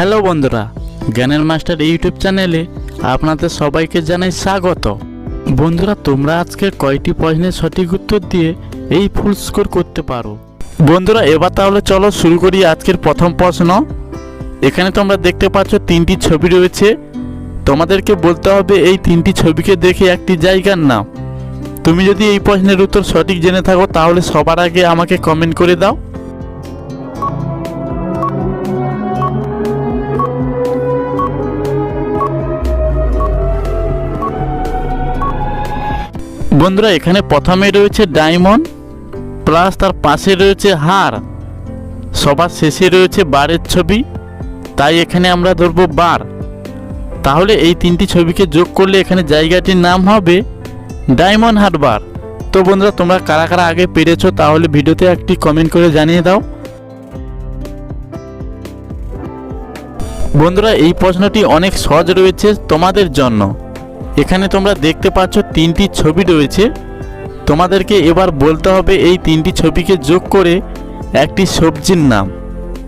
Hello বন্ধুরা, জ্ঞানের master YouTube চ্যানেলে আপনাদের সবাইকে জানাই স্বাগত। বন্ধুরা, তোমরা আজকে কয়টি প্রশ্নের সঠিক উত্তর দিয়ে এই ফুল স্কোর করতে পারো? বন্ধুরা, এবার তাহলে চলো শুরু করি আজকের প্রথম প্রশ্ন। এখানে তোমরা দেখতে পাচ্ছ তিনটি ছবি রয়েছে। তোমাদেরকে বলতে হবে এই তিনটি ছবিকে দেখে একটি জায়গার নাম। তুমি যদি এই প্রশ্নের উত্তর সঠিক জেনে থাকো, তাহলে সবার আগে আমাকে কমেন্ট করে দাও। বন্ধুরা, এখানে প্রথমে রয়েছে ডায়মন্ড, প্লাস তার পাশে রয়েছে হার। সবার শেষে রয়েছে বারের ছবি, তাই এখানে আমরা ধরবো বার। তাহলে এই তিনটি ছবিকে যোগ করলে এখানে জায়গাটির নাম হবে ডায়মন্ড হারবার। তো বন্ধুরা, তোমরা কারা কারা আগে পেরেছ তাহলে ভিডিওতে একটি কমেন্ট করে জানিয়ে দাও। বন্ধুরা, এই প্রশ্নটি অনেক সহজ রয়েছে তোমাদের জন্য। এখানে তোমরা দেখতে পাচ্ছ তিনটি ছবি রয়েছে। তোমাদেরকে এবার বলতে হবে এই তিনটি ছবিকে যোগ করে একটি সবজির নাম।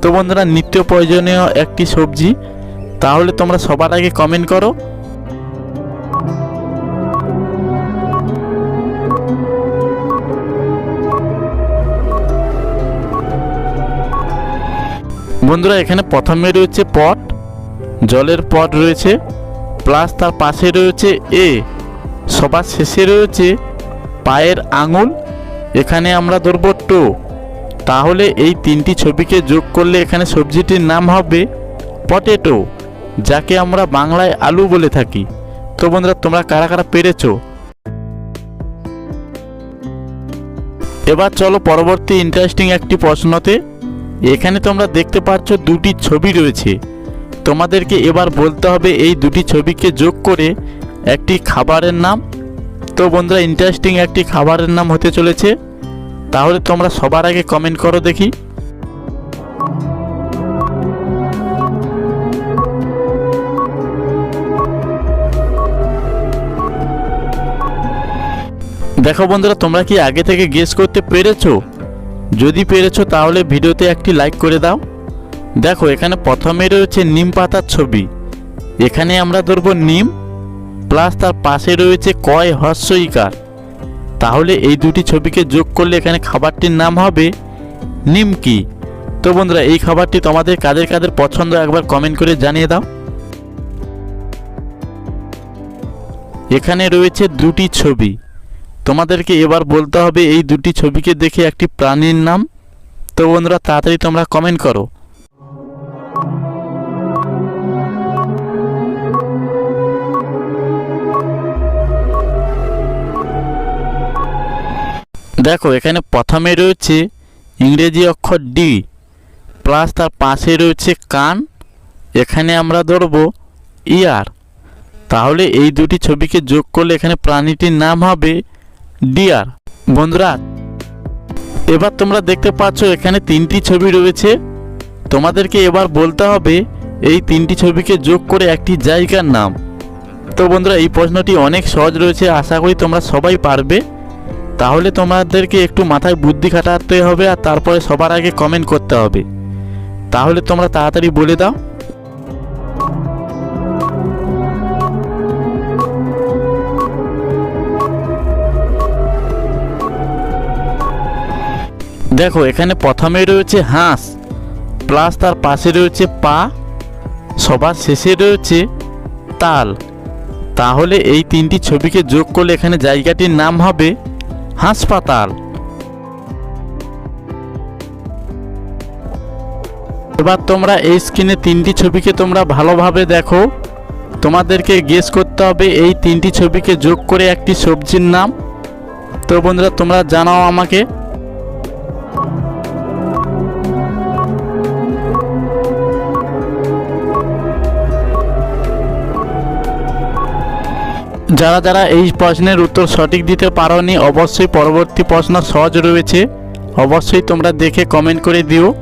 তো বন্ধুরা, নিত্য প্রয়োজনীয় একটি সবজি, তাহলে তোমরা সবার আগে কমেন্ট করো। বন্ধুরা, এখানে প্রথমে রয়েছে পট, জলের পট রয়েছে। প্লাস তার পাশে রয়েছে এ, সবার শেষে রয়েছে পায়ের আঙুল। এখানে আমরা ধরবো টো। তাহলে এই তিনটি ছবিকে যোগ করলে এখানে সবজিটির নাম হবে পটেটো, যাকে আমরা বাংলায় আলু বলে থাকি। তো বন্ধুরা, তোমরা কারা কারা পেরেছ? এবার চলো পরবর্তী ইন্টারেস্টিং একটি প্রশ্নতে। এখানে তোমরা দেখতে পাচ্ছ দুটি ছবি রয়েছে। তোমাদেরকে এবার বলতে হবে এই দুটি ছবিকে যোগ করে একটি খাবারের নাম। তো বন্ধুরা ইন্টারেস্টিং একটি খাবারের নাম হতে চলেছে। তাহলে তোমরা সবার আগে কমেন্ট করো দেখি। দেখো বন্ধুরা, তোমরা কি আগে থেকে গেস করতে পেরেছ? যদি পেরেছ, তাহলে ভিডিওতে একটি লাইক করে দাও। দেখো, এখানে প্রথমে রয়েছে নিম পাতার ছবি। এখানে আমরা ধরবো নিম, প্লাস তার পাশে রয়েছে কয় হর্ষইকার তাহলে এই দুটি ছবিকে যোগ করলে এখানে খাবারটির নাম হবে নিমকি তো বন্ধুরা, এই খাবারটি তোমাদের কাদের কাদের পছন্দ একবার কমেন্ট করে জানিয়ে দাও। এখানে রয়েছে দুটি ছবি। তোমাদেরকে এবার বলতে হবে, এই দুটি ছবিকে দেখে একটি প্রাণীর নাম। তো বন্ধুরা, তাড়াতাড়ি তোমরা কমেন্ট করো। দেখো, এখানে প্রথমে রয়েছে ইংরেজি অক্ষর ডি প্লাস তার পাশে রয়েছে কান। এখানে আমরা ধরবো ইয়ার তাহলে এই দুটি ছবিকে যোগ করলে এখানে প্রাণীটির নাম হবে ডিয়ার বন্ধুরা, এবার তোমরা দেখতে পাচ্ছ এখানে তিনটি ছবি রয়েছে। তোমাদেরকে এবার বলতে হবে, এই তিনটি ছবিকে যোগ করে একটি জায়গার নাম। তো বন্ধুরা, এই প্রশ্নটি অনেক সহজ রয়েছে, আশা করি তোমরা সবাই পারবে। তাহলে তোমাদেরকে একটু মাথায় বুদ্ধি খাটাতে হবে আর তারপরে সবার আগে কমেন্ট করতে হবে। তাহলে তোমরা তাড়াতাড়ি বলে দাও। দেখো, এখানে প্রথমে রয়েছে হাঁস প্লাস তার পাশে রয়েছে পা, সবার শেষে রয়েছে তাল। তাহলে এই তিনটি ছবিকে যোগ করলে এখানে জায়গাটির নাম হবে হাসপাতাল। এবার তোমরা এই স্ক্রিনে তিনটি ছবিকে তোমরা ভালোভাবে দেখো। তোমাদেরকে গেস করতে হবে, এই তিনটি ছবিকে যোগ করে একটি সবজির নাম। তো বন্ধুরা, তোমরা জানাও আমাকে। যারা যারা এই প্রশ্নের উত্তর সঠিক দিতে পারোনি, অবশ্যই পরবর্তী প্রশ্ন সহজ রয়েছে। অবশ্যই তোমরা দেখে কমেন্ট করে দিও।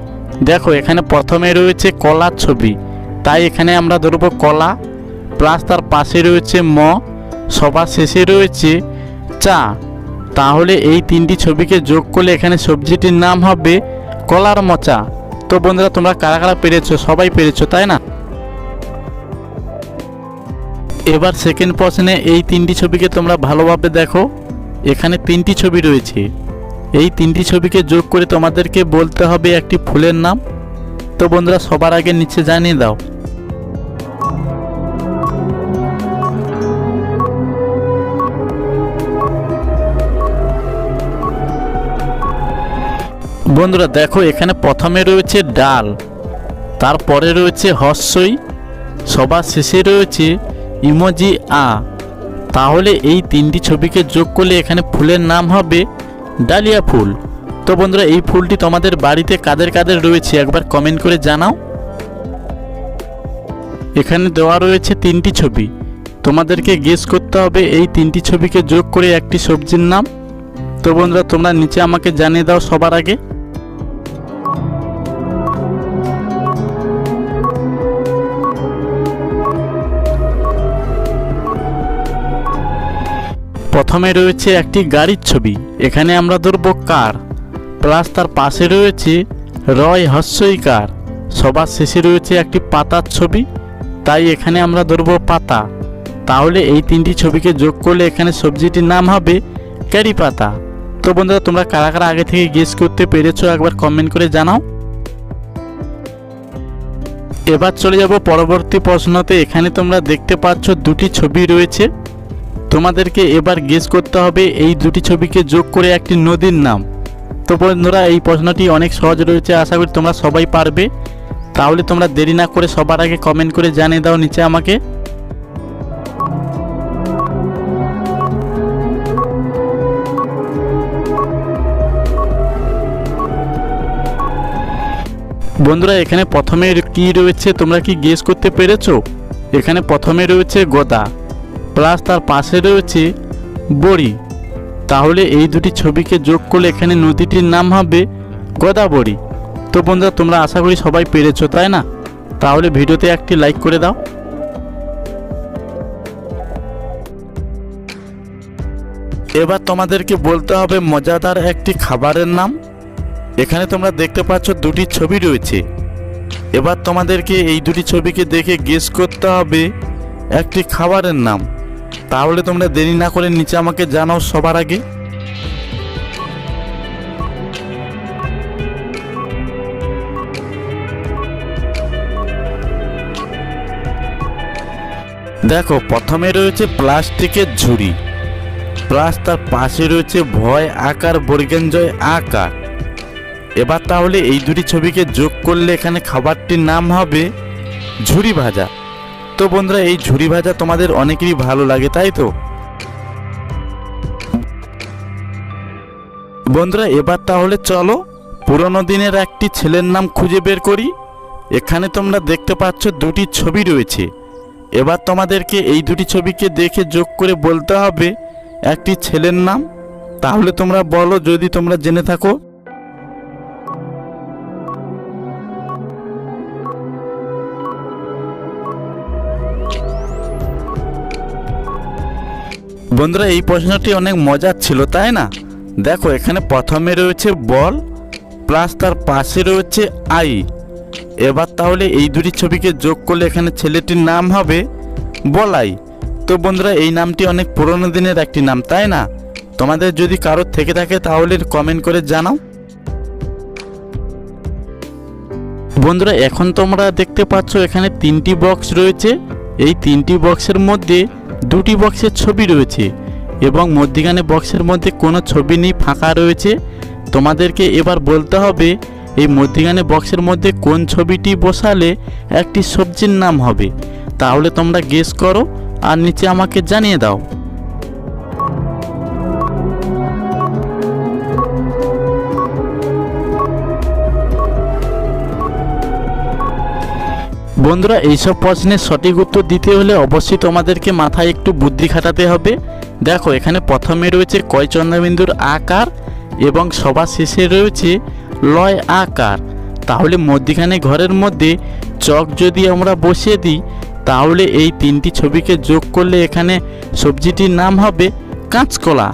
দেখো, এখানে প্রথমে রয়েছে কলার ছবি। তাই এখানে আমরা ধরবো কলা প্লাস তার পাশে রয়েছে ম। সবার শেষে রয়েছে চা। তাহলে এই তিনটি ছবিকে যোগ করলে এখানে সবজিটির নাম হবে কলার মোচা। তো বন্ধুরা, তোমরা কারা কারা পেরেছ? সবাই পেরেছ, তাই না? এবার সেকেন্ড প্রশ্নে এই তিনটি ছবিকে তোমরা ভালোভাবে দেখো। এখানে তিনটি ছবি রয়েছে। এই তিনটি ছবিকে যোগ করে তোমাদেরকে বলতে হবে একটি ফুলের নাম। তো বন্ধুরা, সবার আগে নিচে জানিয়ে দাও। বন্ধুরা, দেখো, এখানে প্রথমে রয়েছে ডাল, তারপরে রয়েছে হর্ষই, সবার শেষে রয়েছে ইমোজি আ। তাহলে এই তিনটি ছবিকে যোগ করলে এখানে ফুলের নাম হবে ডালিয়া ফুল। তো বন্ধুরা, এই ফুলটি তোমাদের বাড়িতে কাদের কাদের রয়েছে একবার কমেন্ট করে জানাও। এখানে দেওয়া রয়েছে তিনটি ছবি। তোমাদেরকে গেস করতে হবে এই তিনটি ছবিকে যোগ করে একটি সবজির নাম। তো বন্ধুরা, তোমরা নিচে আমাকে জানিয়ে দাও সবার আগে। প্রথমে রয়েছে একটি গাড়ির ছবি। এখানে আমরা ধরবো কার। প্লাস তার পাশে রয়েছে রয় হস্যই কার। সবার শেষে রয়েছে একটি পাতার ছবি। তাই এখানে আমরা ধরবো পাতা। তাহলে এই তিনটি ছবিকে যোগ করলে এখানে সবজিটির নাম হবে ক্যারি পাতা। তো বন্ধুরা, তোমরা কারা কারা আগে থেকে গেস করতে পেরেছ একবার কমেন্ট করে জানাও। এবার চলে যাব পরবর্তী প্রশ্নতে। এখানে তোমরা দেখতে পাচ্ছ দুটি ছবি রয়েছে। তোমাদেরকে এবার গেস করতে হবে এই দুটি ছবিকে যোগ করে একটি নদীর নাম। তো বন্ধুরা, এই প্রশ্নটি অনেক সহজ রয়েছে, আশা করি তোমরা সবাই পারবে। তাহলে তোমরা দেরি না করে সবার আগে কমেন্ট করে জানিয়ে দাও নিচে আমাকে। বন্ধুরা, এখানে প্রথমে কি রয়েছে তোমরা কি গেস করতে পেরেছ? এখানে প্রথমে রয়েছে গোদা। প্লাস তার পাশে রয়েছে বড়ি। তাহলে এই দুটি ছবিকে যোগ করলে এখানে নদীটির নাম হবে গোদাবরী তো বন্ধুরা, তোমরা আশা করি সবাই পেরেছ, তাই না? তাহলে ভিডিওতে একটি লাইক করে দাও। এবার তোমাদেরকে বলতে হবে মজাদার একটি খাবারের নাম। এখানে তোমরা দেখতে পাচ্ছ দুটি ছবি রয়েছে। এবার তোমাদেরকে এই দুটি ছবিকে দেখে গেস করতে হবে একটি খাবারের নাম। তাহলে তোমরা দেরি না করে নিচে আমাকে জানাও সবার আগে। দেখো, প্রথমে রয়েছে প্লাস্টিকের ঝুড়ি। প্লাস তার পাশে রয়েছে ভয়, আকার বর্গেঞ্জয় আকার। এবার তাহলে এই দুটি ছবিকে যোগ করলে এখানে খাবারটির নাম হবে ঝুড়ি ভাজা। তো বন্ধুরা, এই ঝুড়ি ভাজা তোমাদের অনেকেরই ভালো লাগে, তাই তো? বন্ধুরা, এবার তাহলে চলো, পুরনো দিনের একটি ছেলের নাম খুঁজে বের করি। এখানে তোমরা দেখতে পাচ্ছ দুটি ছবি রয়েছে। এবার তোমাদেরকে এই দুটি ছবিকে দেখে যোগ করে বলতে হবে, একটি ছেলের নাম। তাহলে তোমরা বলো, যদি তোমরা জেনে থাকো। বন্ধুরা, এই প্রশ্নটি অনেক মজার ছিল, তাই না? দেখো, এখানে প্রথমে রয়েছে বল প্লাস তার পাশে রয়েছে আই এবার তাহলে এই দুটি ছবিকে যোগ করলে এখানে ছেলেটির নাম হবে বলাই। তো বন্ধুরা, এই নামটি অনেক পুরনো দিনের একটি নাম, তাই না? তোমাদের যদি কারোর থেকে থাকে তাহলে কমেন্ট করে জানাও। বন্ধুরা, এখন তোমরা দেখতে পাচ্ছ এখানে তিনটি বক্স রয়েছে। এই তিনটি বক্সের মধ্যে দুটি বক্সের ছবি রয়েছে এবং মধ্যিখানে বক্সের মধ্যে কোনো ছবি নেই, ফাঁকা রয়েছে। তোমাদেরকে এবার বলতে হবে, এই মধ্যিখানে বক্সের মধ্যে কোন ছবিটি বসালে একটি সবজির নাম হবে। তাহলে তোমরা গেস করো আর নিচে আমাকে জানিয়ে দাও। বন্ধুরা, এইসব প্রশ্নের সঠিক উত্তর দিতে হলে অবশ্যই তোমাদেরকে মাথায় একটু বুদ্ধি খাটাতে হবে। দেখো, এখানে প্রথমে রয়েছে কয় চন্দ্রবিন্দুর আকার এবং সবার শেষে রয়েছে লয় আকার। তাহলে মধ্যিখানে ঘরের মধ্যে চক যদি আমরা বসিয়ে দিই, তাহলে এই তিনটি ছবিকে যোগ করলে এখানে সবজিটির নাম হবে কাঁচকলা।